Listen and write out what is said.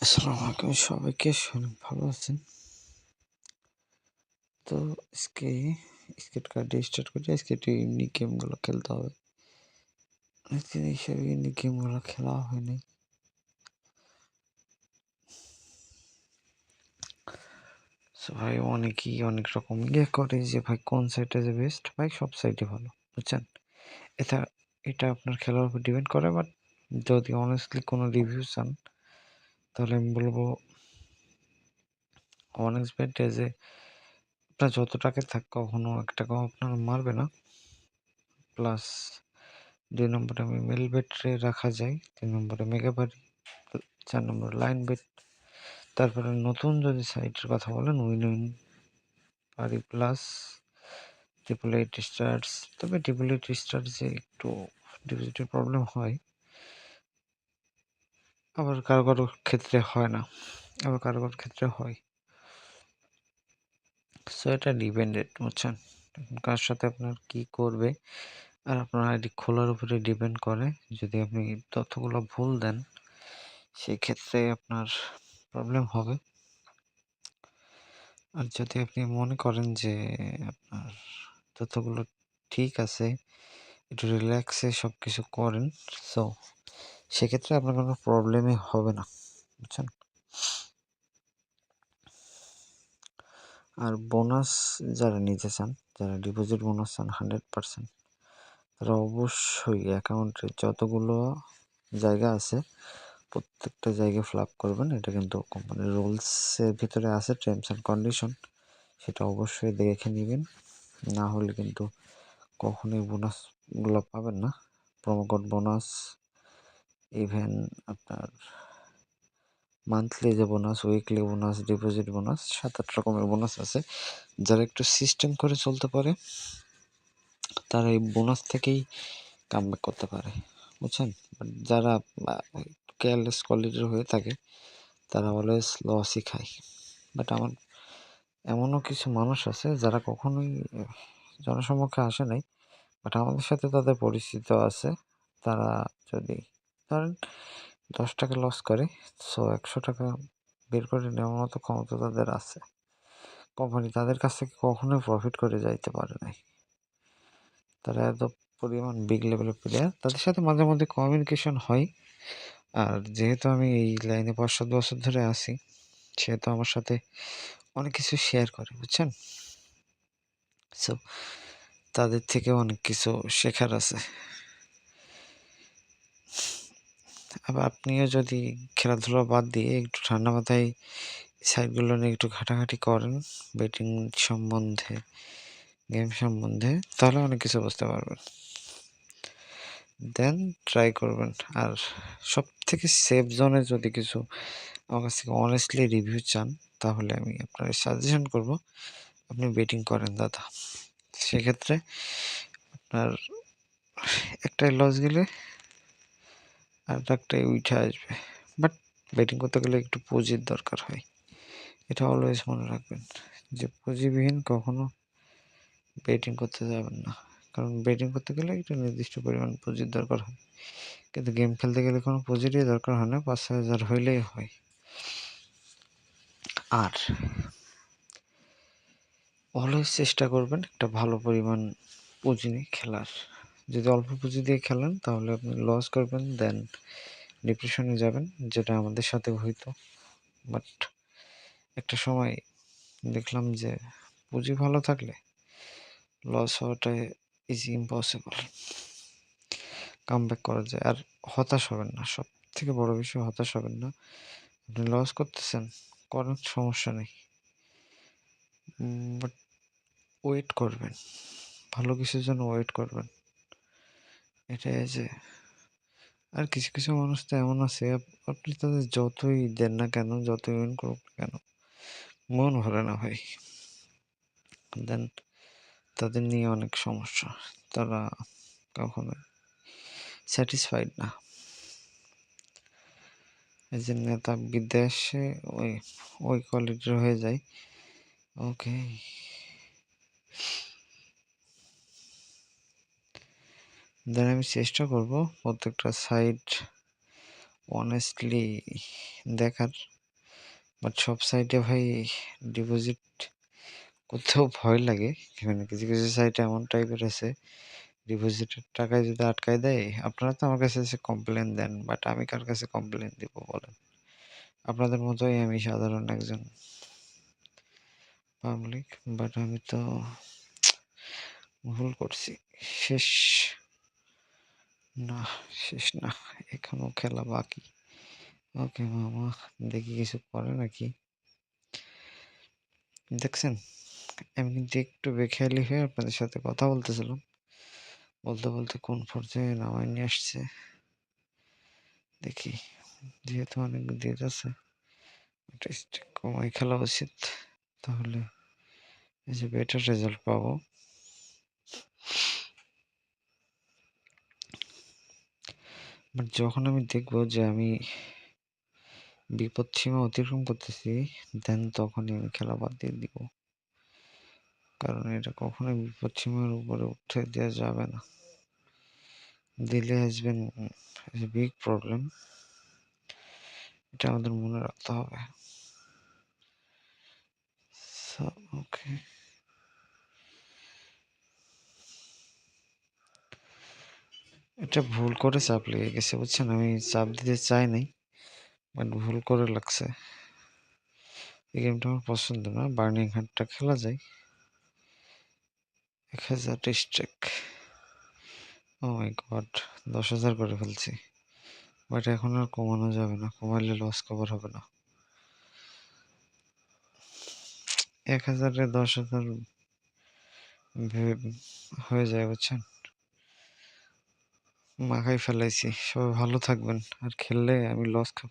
আসসালামু সবাইকে অনেক ভালো আছেন? তো আজকে স্কেট কার্ড স্টার্ট করে আজকে ইউনিক গেমগুলো খেলতে হবে। অনেকদিন এইসব ইউনিক গেমগুলো খেলা হয়নি। ভাই, অনেকেই অনেক রকম ইয়ে করে যে ভাই, কোন সাইডে যে বেস্ট ভাই, সব সাইডে ভালো, বুঝছেন? এটা এটা আপনার খেলার উপর ডিপেন্ড করে বাট যদি অনেস্টলি কোনো রিভিউ চান তাহলে আমি বলব অনেস্ট বেট যে, আপনার যত টাকা থাক কখনো এক টাকাও আপনার মারবে না। প্লাস দুই নম্বরে আমি মেল বেটে রাখা যায়, তিন নম্বরে মেগা বাড়ি, চার নম্বর লাইন বেট তারপরে নতুন যদি সাইটের কথা বলেন উইন উইন পারি প্লাস ট্রিপল এইট স্টার্স তবে ট্রিপল এইট স্টার্সে একটু ডিপোজিটের প্রবলেম হয়। আবার কারও কারও ক্ষেত্রে হয় না। আবার কারও কারও ক্ষেত্রে হয়। সো এটা ডিপেন্ডেড বুঝছেন? কার সাথে আপনার কি করবে? আর আপনার আইডি খোলার উপরে ডিপেন্ড করে। যদি আপনি তথ্যগুলো ভুল দেন সেই ক্ষেত্রে আপনার প্রবলেম হবে। আর যদি আপনি মনে করেন যে আপনার তথ্যগুলো ঠিক আছে, একটু রিল্যাক্সে সব কিছু করেন সো সেক্ষেত্রে আপনার কোনো প্রবলেমই হবে না, বুঝছেন? আর বোনাস যারা নিতে চান, যারা ডিপোজিট বোনাস চান হান্ড্রেড পারসেন্ট তারা অবশ্যই অ্যাকাউন্টে যতগুলো জায়গা আছে, প্রত্যেকটা জায়গায় ফ্লাপ করবেন। এটা কিন্তু কোম্পানির রুলসের ভিতরে আছে টার্মস অ্যান্ড কন্ডিশন সেটা অবশ্যই দেখে নেবেন। না হলে কিন্তু কখনোই বোনাসগুলো পাবেন না। প্রোমোকোড বোনাস ইভেন আপনার মান্থলি যে bonus weekly bonus deposit bonus সাত আট রকমের বোনাস আছে। যারা একটু সিস্টেম করে চলতে পারে, তারা এই বোনাস থেকেই কাম করতে পারে, বুঝছেন? যারা কেয়ারলেস কোয়ালিটির হয়ে থাকে, তারা অলওয়েজ লসই খায়। বাট আমার এমনও কিছু মানুষ আছে, যারা কখনোই, জনসম্মুখে আসে নাই বাট আমাদের সাথে তাদের পরিচিত আছে। তারা যদি ধরেন দশ টাকা লস করে সো একশো টাকা বের করে নেওয়ার মতো ক্ষমতা তাদের আছে। কোম্পানি তাদের কাছ থেকে কখনোই প্রফিট করে যাইতে পারে নাই। তারা এত পরিমাণ বিগ লেভেলের প্লেয়ার তাদের সাথে মাঝে মধ্যে কমিউনিকেশন হয়। আর যেহেতু আমি এই লাইনে পাঁচ সাত বছর ধরে আছি, সেহেতু আমার সাথে অনেক কিছু শেয়ার করে, বুঝছেন? সো তাদের থেকে অনেক কিছু শেখার আছে। আবার আপনিও যদি খেলাধুলা বাদ দিয়ে একটু ঠান্ডা মাথায় সাইটগুলো নিয়ে একটু ঘাটাঘাটি করেন বেটিং সম্বন্ধে, গেম সম্বন্ধে, তাহলে অনেক কিছু বুঝতে পারবেন। দেন ট্রাই করবেন। আর সব থেকে সেফ জোনে যদি কিছু আমার কাছ থেকে অনেস্টলি রিভিউ চান, তাহলে আমি আপনার সাজেশন করব, আপনি বেটিং করেন দাদা। সেক্ষেত্রে আপনার একটাই লস গেলে আর একটাই উঠে আসবে। বাট ব্যাটিং করতে গেলে একটু পুঁজির দরকার হয়। এটা অলওয়েজ মনে রাখবেন যে পুঁজিবিহীন কখনো ব্যাটিং করতে যাবেন না। কারণ ব্যাটিং করতে গেলে একটা নির্দিষ্ট পরিমাণ পুঁজির দরকার হয়। কিন্তু গেম খেলতে গেলে কোনো পুঁজিরই দরকার হয় না, পাঁচ ছয় হাজার হইলেই হয়। আর অলওয়েজ চেষ্টা করবেন একটা ভালো পরিমাণ পুঁজি নিয়ে খেলার। যদি অল্প পুঁজি দিয়ে খেলেন, তাহলে আপনি লস করবেন দেন ডিপ্রেশনে যাবেন, যেটা আমাদের সাথে হইতো। বাট একটা সময় দেখলাম যে পুঁজি ভালো থাকলে লস হওয়াটা ইজ ইম্পসিবল কাম ব্যাক করা যায়। আর হতাশ হবেন না। সব থেকে বড় বিষয়, হতাশ হবেন না। আপনি লস করতেছেন করেন সমস্যা নেই। বাট ওয়েট করবেন। ভালো কিছুর জন্য ওয়েট করবেন। এটাই যে, আর কিছু কিছু মানুষ তো এমন আছে আপনি তাদের যতই দেন না কেন, যতই উইন করুক কেন, মন ভরে না ভাই। দেন তাদের নিয়ে অনেক সমস্যা, তারা কখনো স্যাটিসফাইড না। এই যে নেতা বিদেশে ওই ওই কোয়ালিটির হয়ে যায় ওকে দেন আমি চেষ্টা করব প্রত্যেকটা সাইট অনেস্টলি দেখার। বাট সব সাইটে ভাই ডিপোজিট করতেও ভয় লাগে। মানে কিছু কিছু সাইটে এমন টাইপের আছে ডিপোজিটের টাকায় যদি আটকায় দেয়, আপনারা তো আমার কাছে এসে কমপ্লেন দেন বাট আমি কার কাছে কমপ্লেন দিব বলেন? আপনাদের মতোই আমি সাধারণ একজন পাবলিক বাট আমি তো ভুল করছি। শেষ। না, শেষ না, এখনও খেলা বাকি। ওকে মামা, দেখি কিছু করে নাকি? দেখছেন, আমি কিন্তু একটু বেখেয়ালি হয়ে আপনাদের সাথে কথা বলতেছিলাম। বলতে বলতে কোন পর্যায়ে নামাই নিয়ে আসছে? দেখি, যেহেতু অনেক দিয়ে আছে কমাই খেলা উচিত। তাহলে বেটার রেজাল্ট পাবো। বাট যখন আমি দেখব যে আমি বিপদ সীমা অতিক্রম করতেছি দেন তখনই আমি খেলা বাদ দিয়ে দিব। কারণ এটা কখনোই বিপদ সীমার উপরে উঠে দেওয়া যাবে না। দিলে আসবেন বিগ প্রবলেম এটা আমাদের মনে রাখতে হবে। ওকে এটা ভুল করে চাপ লেগে গেছে, বুঝছেন? আমি চাপ দিতে চাই নাই, বাট ভুল করে লাগছে। এই গেমটা আমার পছন্দ না, বার্নিং হাটটা খেলা যায়। এক হাজার স্ট্রেক ও মাই গড, দশ হাজার করে ফেলছি। বাট এখন আর কমানো যাবে না কমালে লস কভার হবে না। এক হাজারে দশ হাজার হয়ে যায়, বুঝছেন? মাখাই ফেলাইছি। সবাই ভালো থাকবেন। আর খেললে আমি লস খাব।